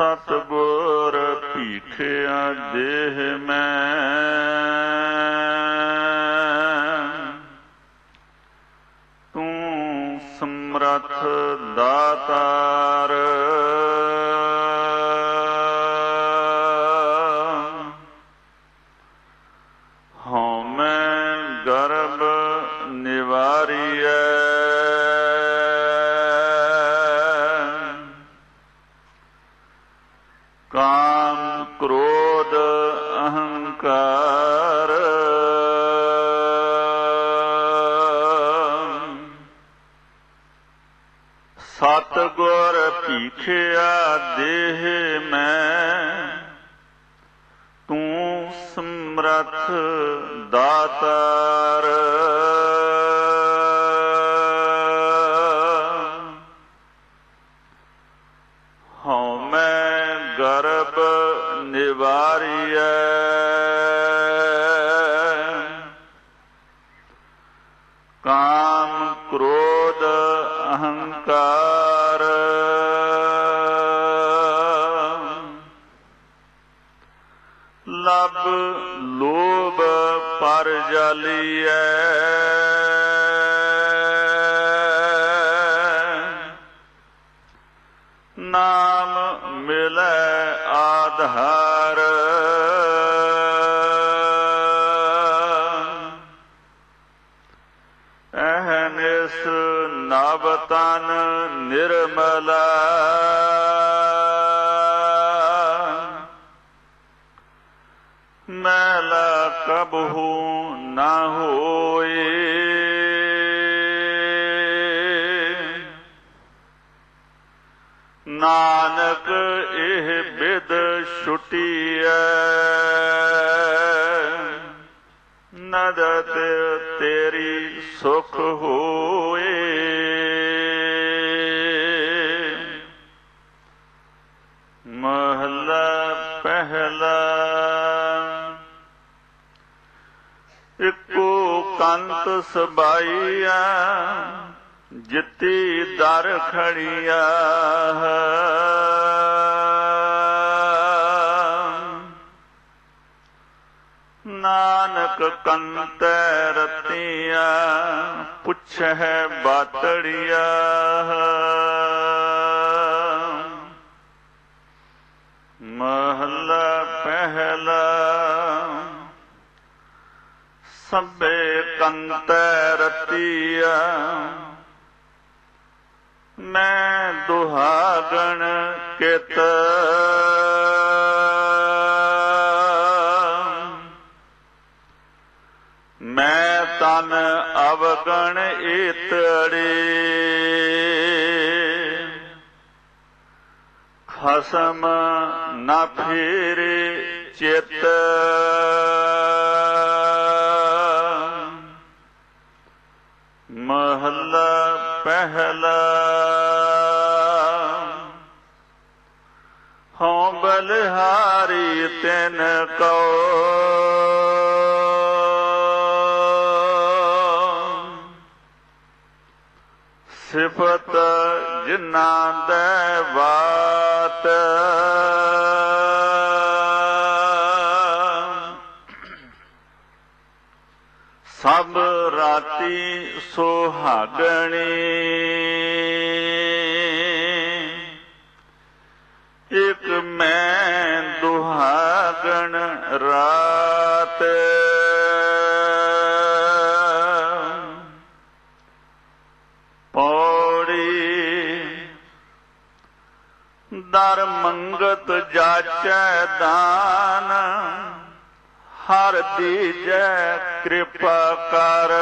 ਸਤਗੁਰ ਪੀਠਿਆ ਦੇਹ ਮੈਂ ਸਤ ਗੁਰ ਭੀਖਿਆ ਦੇਹ ਮੈਂ ਤੂੰ ਸਮਰੱਥ ਦਾਤਾਰ। ਹਉ ਮੈਂ ਗਰਭ ਨਿਵਾਰੀਐ ਲਬ ਲੋਭ ਪਰ ਜਾਲੀਐ। ਨਾਮ ਮਿਲੈ ਆਧਾਰ। ਅਹਨਿਸ ਨਵ ਤਨ ਨਿਰਮਲਾ। ਮੈਲ ਕਬਹੂ ਨਾ ਹੋਏ। ਨਾਨਕ ਇਹ ਬਿਦ ਛੁਟੀਐ। ਨਦਤ ਤੇਰੀ ਸੁਖ ਹੋਏ। ਇੱਕੋ ਕੰਤ ਸਬਾਈਆ ਜਿੱਤੀ ਦਰ ਖੜੀਆ ਨਾਨਕ ਕੰਤੈ ਰਤੀਆ ਪੁੱਛੈ ਬਾਤੜੀਆ ਕੰਤੈ ਰਤੀਆ ਮੈਂ ਦੁਹਾਗਣ ਕਿਤ। ਮੈਂ ਤਨ ਅਵਗਣ ਈਤੜੀ ਖਸਮ ਨਾ ਫੇਰੇ ਚਿਤ। ਮਹੱਲਾ ਪਹਿਲਾ। ਹਉ ਬਲਿਹਾਰੀ ਤਿਨ ਕਉ ਸਿਫਤ ਜਿਨ੍ਹਾਂ ਦੇ ਬਾਤ ਰਾਤੀ ਸੁਹਾਗਣੀ। ਇਕ ਮੈਂ ਦੁਹਾਗਣ ਰਾਤ। ਪੌੜੀ ਦਰ ਮੰਗਤ ਜਾਚੈ ਦਾਨ। ਹਰ ਦੀਜੈ ਕਿਰਪਾ ਕਰ।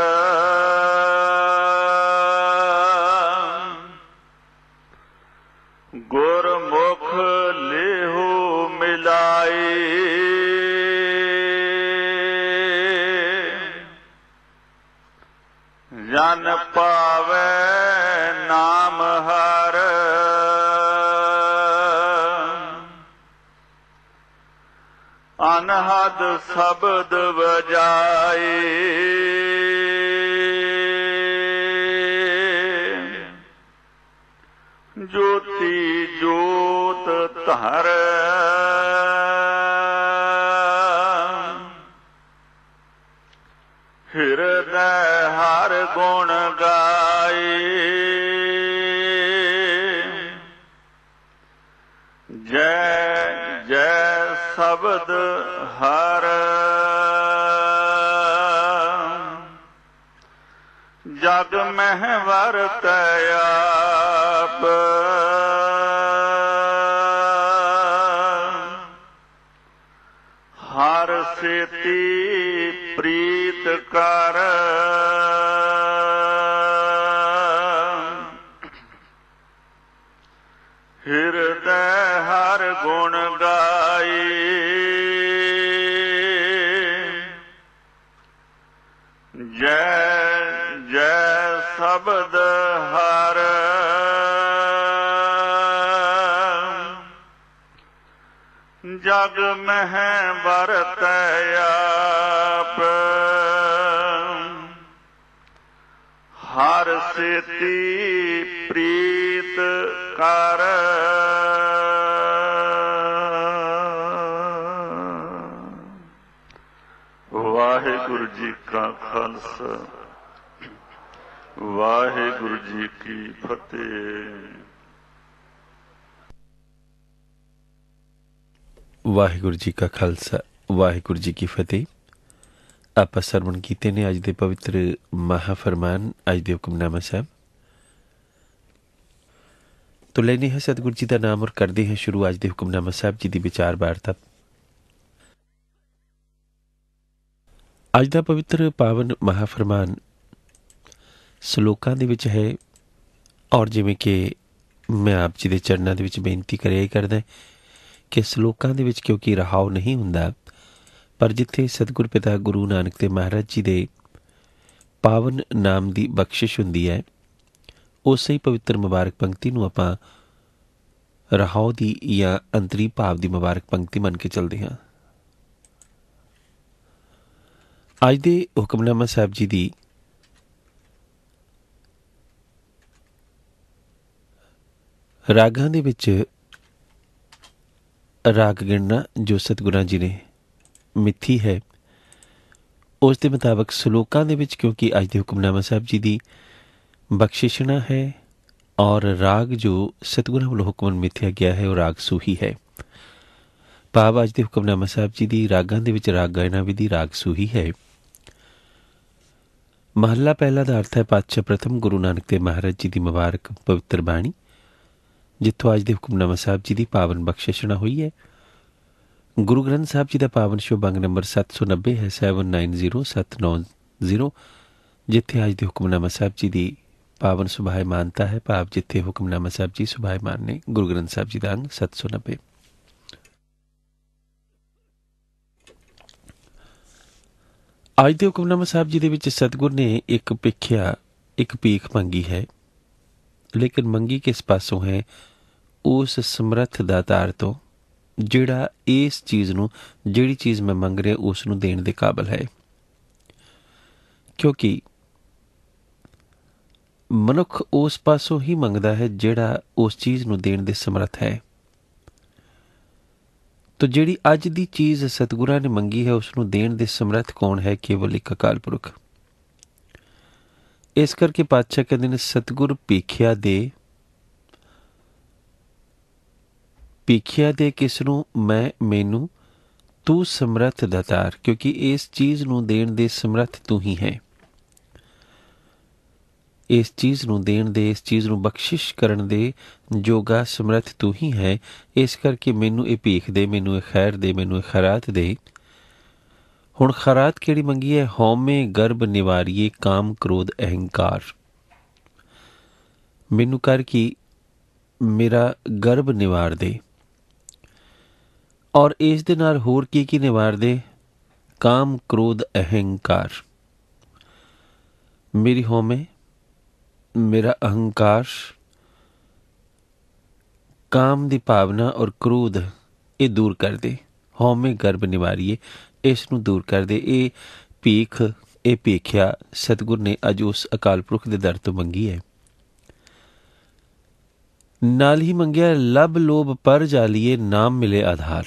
ਅਨਹਦ ਸ਼ਬਦ ਵਜਾਏ। ਜੋਤੀ ਜੋਤ ਧਰ। ਹਿਰਦੈ ਹਰ ਗੁਣ ਗਾ ਮਹਿ ਵਰਤੈ ਆਪ। ਹਰ ਸੇਤੀ ਪ੍ਰੀਤ ਕਰ। ਹਿਰਦੈ ਹਰ ਗੁਣ ਗਾਈ। ਜੈ ਸ਼ਬਦ ਹਰ। ਜਗ ਮਹਿ ਵਰਤੈ ਆਪ। ਹਰ ਸੇਤੀ ਪ੍ਰੀਤ ਕਰ। ਜੀ, ਕੀ ਫਤਿਹ। ਵਾਹਿਗੁਰੂ ਜੀ ਕਾ ਖਾਲਸਾ, ਵਾਹਿਗੁਰੂ ਜੀ ਕੀ ਫਤਿਹ। ਆਪਾਂ ਸਰਵਣ ਕੀਤੇ ਨੇ ਅੱਜ ਦੇ ਪਵਿੱਤਰ ਮਹਾਫਰਮਾਨ, ਅੱਜ ਦੇ ਹੁਕਮਨਾਮਾ ਸਾਹਿਬ। ਤੋਂ ਲੈਣੀ ਹੈ ਸਤਿਗੁਰੂ ਜੀ ਦਾ ਨਾਮ ਔਰ ਕਰਦੇ ਹਾਂ ਸ਼ੁਰੂ ਅੱਜ ਦੇ ਹੁਕਮਨਾਮਾ ਸਾਹਿਬ ਜੀ ਦੀ ਵਿਚਾਰ ਵਾਰਤਾ। ਅੱਜ ਦਾ ਪਵਿੱਤਰ ਪਾਵਨ ਮਹਾਫਰਮਾਨ ਸ਼ਲੋਕਾਂ ਦੇ ਵਿੱਚ ਹੈ ਔਰ ਜਿਵੇਂ ਕਿ ਮੈਂ ਆਪ ਜੀ ਦੇ ਚਰਨਾਂ ਦੇ ਵਿੱਚ ਬੇਨਤੀ ਕਰਿਆ ਹੀ ਕਰਦਾ ਕਿ ਸ਼ਲੋਕਾਂ ਦੇ ਵਿੱਚ ਕਿਉਂਕਿ ਰਹਾਉ ਨਹੀਂ ਹੁੰਦਾ, ਪਰ ਜਿੱਥੇ ਸਤਿਗੁਰ ਪਿਤਾ ਗੁਰੂ ਨਾਨਕ ਤੇ ਮਹਾਰਾਜ ਜੀ ਦੇ ਪਾਵਨ ਨਾਮ ਦੀ ਬਖਸ਼ਿਸ਼ ਹੁੰਦੀ ਹੈ, ਉਸੇ ਹੀ ਪਵਿੱਤਰ ਮੁਬਾਰਕ ਪੰਕਤੀ ਨੂੰ ਆਪਾਂ ਰਹਾਉ ਦੀ ਜਾਂ ਅੰਤਰੀ ਭਾਵ ਦੀ ਮੁਬਾਰਕ ਪੰਕਤੀ ਮੰਨ ਕੇ ਚੱਲਦੇ ਹਾਂ। ਅੱਜ ਦੇ ਹੁਕਮਨਾਮਾ ਸਾਹਿਬ ਜੀ ਦੀ ਰਾਗਾਂ ਦੇ ਵਿੱਚ ਰਾਗ ਗਿਣਨਾ ਜੋ ਸਤਿਗੁਰਾਂ ਜੀ ਨੇ ਮਿੱਥੀ ਹੈ, ਉਸ ਦੇ ਮੁਤਾਬਕ ਸ਼ਲੋਕਾਂ ਦੇ ਵਿੱਚ ਕਿਉਂਕਿ ਅੱਜ ਦੇ ਹੁਕਮਨਾਮਾ ਸਾਹਿਬ ਜੀ ਦੀ ਬਖਸ਼ਿਸ਼ਣਾ ਹੈ ਔਰ ਰਾਗ ਜੋ ਸਤਿਗੁਰਾਂ ਵੱਲੋਂ ਹੁਕਮਨ ਮਿੱਥਿਆ ਗਿਆ ਹੈ, ਉਹ ਰਾਗ ਸੂਹੀ ਹੈ। ਭਾਵ ਅੱਜ ਦੇ ਹੁਕਮਨਾਮਾ ਸਾਹਿਬ ਜੀ ਦੀ ਰਾਗਾਂ ਦੇ ਵਿੱਚ ਰਾਗ ਗਾਇਨਾ ਵਿਧੀ ਰਾਗ ਸੂਹੀ ਹੈ। ਮਹੱਲਾ ਪਹਿਲਾ ਦਾ ਅਰਥ ਹੈ, ਪਾਤਸ਼ਾਹ ਪ੍ਰਥਮ ਗੁਰੂ ਨਾਨਕ ਦੇਵ ਮਹਾਰਾਜ ਜੀ ਦੀ ਮੁਬਾਰਕ ਪਵਿੱਤਰ ਬਾਣੀ। ਜਿੱਥੋਂ ਅੱਜ ਦੇ ਹੁਕਮਨਾਮਾ ਸਾਹਿਬ ਜੀ ਦੀ ਪਾਵਨ ਬਖਸ਼ਿਸ਼ਣਾ ਹੋਈ ਹੈ। ਗੁਰੂ ਗ੍ਰੰਥ ਸਾਹਿਬ ਜੀ ਦਾ ਪਾਵਨ ਸ਼ੁਭ ਅੰਗ ਨੰਬਰ 790 ਹੈ 790790 ਜਿੱਥੇ ਅੱਜ ਦੇ ਹੁਕਮਨਾਮਾ ਸਾਹਿਬ ਜੀ ਦੀ ਪਾਵਨ ਸੁਭਾਏ ਮਾਨਤਾ ਹੈ। ਭਾਵ ਜਿੱਥੇ ਹੁਕਮਨਾਮਾ ਸਾਹਿਬ ਜੀ ਸੁਭਾਏ ਮਾਨ ਨੇ, ਗੁਰੂ ਗ੍ਰੰਥ ਸਾਹਿਬ ਜੀ ਦਾ ਅੰਗ 790 ਅੱਜ ਦੇ ਹੁਕਮਨਾਮਾ ਸਾਹਿਬ ਜੀ ਦੇ ਵਿੱਚ ਸਤਿਗੁਰ ਨੇ ਇੱਕ ਭਿੱਖਿਆ, ਇੱਕ ਭੀਖ ਮੰਗੀ ਹੈ। ਲੇਕਿਨ ਮੰਗੀ ਕਿਸ ਪਾਸੋਂ ਹੈ ਉਸ ਸਮਰੱਥ ਦਾਤਾਰ ਤੋਂ ਜਿਹੜਾ ਇਸ ਚੀਜ਼ ਨੂੰ ਜਿਹੜੀ ਚੀਜ਼ ਮੈਂ ਮੰਗ ਰਿਹਾ ਉਸ ਨੂੰ ਦੇਣ ਦੇ ਕਾਬਿਲ ਹੈ ਕਿਉਂਕਿ ਮਨੁੱਖ ਉਸ ਪਾਸੋਂ ਹੀ ਮੰਗਦਾ ਹੈ ਜਿਹੜਾ ਉਸ ਚੀਜ਼ ਨੂੰ ਦੇਣ ਦੇ ਸਮਰੱਥ ਹੈ ਤੋ ਜਿਹੜੀ ਅੱਜ ਦੀ ਚੀਜ਼ ਸਤਿਗੁਰਾਂ ਨੇ ਮੰਗੀ ਹੈ ਉਸ ਨੂੰ ਦੇਣ ਦੇ ਸਮਰੱਥ ਕੌਣ ਹੈ ਕੇਵਲ ਇੱਕ ਅਕਾਲ ਪੁਰਖ ਇਸ ਕਰਕੇ ਪਾਤਸ਼ਾਹ ਕਹਿੰਦੇ ਨੇ, ਸਤਿਗੁਰ ਭੀਖਿਆ ਦੇ ਭੀਖਿਆ ਦੇ ਕਿਸ ਨੂੰ? ਮੈਂ, ਮੈਨੂੰ, ਤੂੰ ਸਮਰੱਥ ਦਾਤਾਰ ਕਿਉਂਕਿ ਇਸ ਚੀਜ਼ ਨੂੰ ਦੇਣ ਦੇ ਸਮਰੱਥ ਤੂੰ ਹੀ ਹੈ। ਇਸ ਚੀਜ਼ ਨੂੰ ਦੇਣ ਦੇ, ਇਸ ਚੀਜ਼ ਨੂੰ ਬਖਸ਼ਿਸ਼ ਕਰਨ ਦੇ ਜੋਗਾ ਸਮਰੱਥ ਤੂੰ ਹੀ ਹੈ। ਇਸ ਕਰਕੇ ਮੈਨੂੰ ਇਹ ਭੀਖ ਦੇ, ਮੈਨੂੰ ਇਹ ਖੈਰ ਦੇ, ਮੈਨੂੰ ਇਹ ਖੈਰਾਤ ਦੇ। ਹੁਣ ਖਰਾਤ ਕਿਹੜੀ ਮੰਗੀ ਹੈ? ਹਉਮੈ ਗਰਭ ਨਿਵਾਰੀਏ ਕਾਮ ਕ੍ਰੋਧ ਅਹੰਕਾਰ। ਮੈਨੂੰ ਕਰ ਕੀ ਮੇਰਾ ਗਰਭ ਨਿਵਾਰ ਦੇ। ਔਰ ਇਸ ਦੇ ਨਾਲ ਹੋਰ ਕੀ ਕੀ ਨਿਵਾਰ ਦੇ? ਕਾਮ ਕ੍ਰੋਧ ਅਹੰਕਾਰ। ਮੇਰੀ ਹਉਮੈ, ਮੇਰਾ ਅਹੰਕਾਰ, ਕਾਮ ਦੀ ਭਾਵਨਾ ਔਰ ਕ੍ਰੋਧ ਇਹ ਦੂਰ ਕਰ ਦੇ। ਹਉਮੈ ਗਰਭ ਨਿਵਾਰੀਏ ਇਸ ਨੂੰ ਦੂਰ ਕਰ ਦੇ ਇਹ ਭੀਖ, ਇਹ ਭੀਖਿਆ ਸਤਿਗੁਰ ਨੇ ਅੱਜ ਉਸ ਅਕਾਲ ਪੁਰਖ ਦੇ ਦਰ ਤੋਂ ਮੰਗੀ ਹੈ। ਨਾਲ ਹੀ ਮੰਗਿਆ ਲਬ ਲੋਭ ਪਰ ਜਾਲੀਏ ਨਾਮ ਮਿਲੇ ਆਧਾਰ।